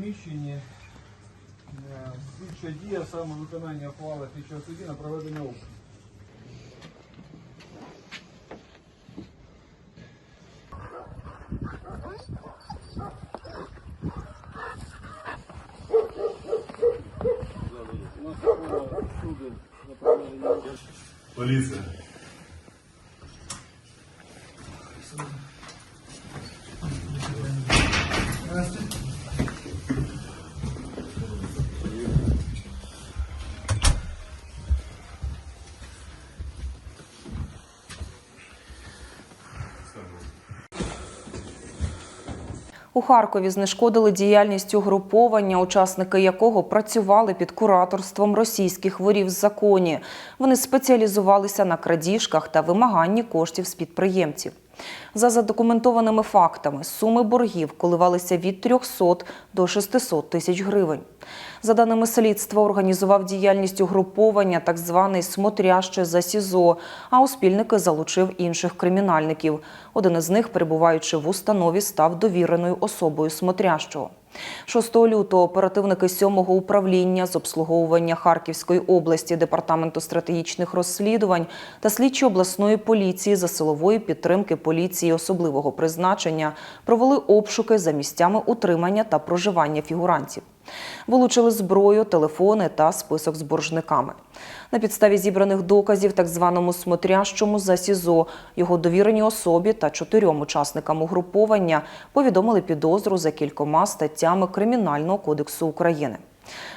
приміщенні. Е, Слідча дія саме виконання ухвали слідчого судді на проведення обшуку. Поліція. У Харкові знешкодили діяльність угруповання, учасники якого працювали під кураторством російських ворів з законі. Вони спеціалізувалися на крадіжках та вимаганні коштів з підприємців. За задокументованими фактами, суми боргів коливалися від 300 до 600 тисяч гривень. За даними слідства, організував діяльність угруповання так званий смотряще за СІЗО, а у спільники залучив інших кримінальників. Один із них, перебуваючи в установі, став довіреною особою смотрящого. 6 лютого оперативники 7-го управління з обслуговування Харківської області Департаменту стратегічних розслідувань та слідчі обласної поліції за силової підтримки поліції особливого призначення провели обшуки за місцями утримання та проживання фігурантів. Вилучили зброю, телефони та список з боржниками. На підставі зібраних доказів так званому смотрящому за СІЗО його довіреній особі та чотирьом учасникам угруповання повідомили підозру за кількома статтями Кримінального кодексу України.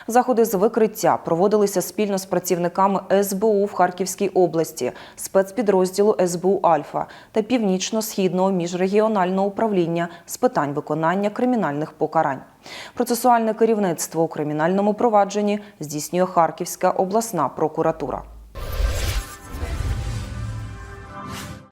Заходи з викриття проводилися спільно з працівниками СБУ в Харківській області, спецпідрозділу СБУ Альфа та північно-східного міжрегіонального управління з питань виконання кримінальних покарань. Процесуальне керівництво у кримінальному провадженні здійснює Харківська обласна прокуратура.